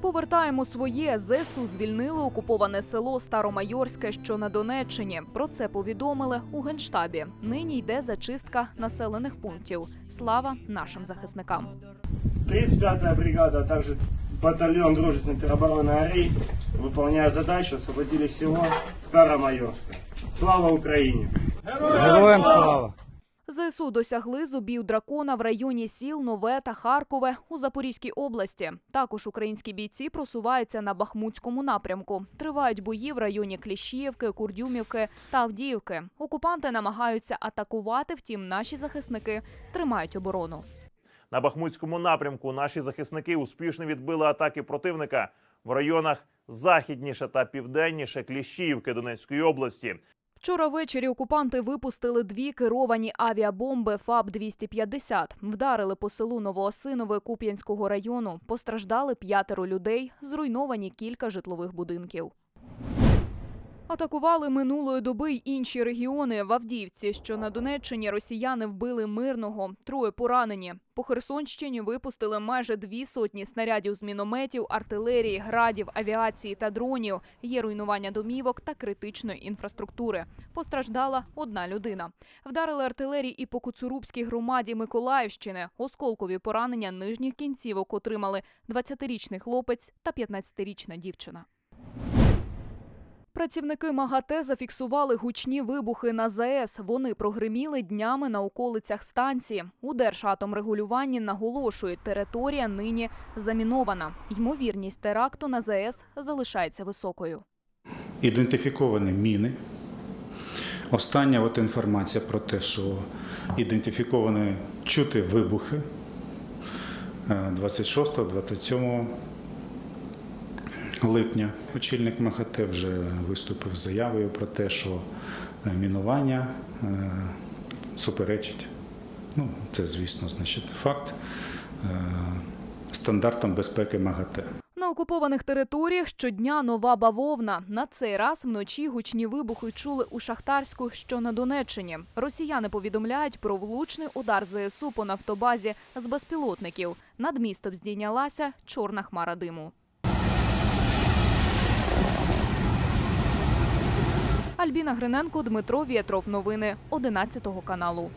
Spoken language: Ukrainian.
Повертаємо своє ЗСУ звільнили окуповане село Старомайорське, що на Донеччині. Про це повідомили у генштабі. Нині йде зачистка населених пунктів. Слава нашим захисникам. 35-я бригада, а также батальон дружественной теробороны АРИ, выполняя задачу, освободили село Старомайорское. Слава Украине! Героям слава! ЗСУ досягли зубів дракона в районі сіл Нове та Харкове у Запорізькій області. Також українські бійці просуваються на Бахмутському напрямку. Тривають бої в районі Кліщіївки, Курдюмівки та Авдіївки. Окупанти намагаються атакувати, втім наші захисники тримають оборону. На Бахмутському напрямку наші захисники успішно відбили атаки противника в районах західніше та південніше Кліщіївки Донецької області. Вчора ввечері окупанти випустили дві керовані авіабомби ФАБ-250. Вдарили по селу Новоосинове Куп'янського району. Постраждали п'ятеро людей, зруйновані кілька житлових будинків. Атакували минулої доби й інші регіони. В Авдіївці, що на Донеччині росіяни вбили мирного, троє поранені. По Херсонщині випустили майже дві сотні снарядів з мінометів, артилерії, градів, авіації та дронів. Є руйнування домівок та критичної інфраструктури. Постраждала одна людина. Вдарили артилерії і по Куцурубській громаді Миколаївщини. Осколкові поранення нижніх кінцівок отримали 20-річний хлопець та 15-річна дівчина. Працівники МАГАТЕ зафіксували гучні вибухи на ЗАЕС. Вони прогриміли днями на околицях станції. У Держатомрегулюванні наголошують, територія нині замінована. Ймовірність теракту на ЗАЕС залишається високою. Ідентифіковані міни. Остання от інформація про те, що ідентифіковані чути вибухи е, 26-27 липня. Очільник МАХАТЕ вже виступив з заявою про те, що е, мінування е, суперечить. Ну, це, звісно, значить факт е, стандартам безпеки МАГАТЕ. На окупованих територіях щодня нова бавовна. На цей раз вночі гучні вибухи чули у Шахтарську, що на Донеччині. Росіяни повідомляють про влучний удар ЗСУ по нафтобазі з безпілотників. Над містом здійнялася чорна хмара диму. Альбіна Гриненко, Дмитро Вєтров. Новини 11 каналу.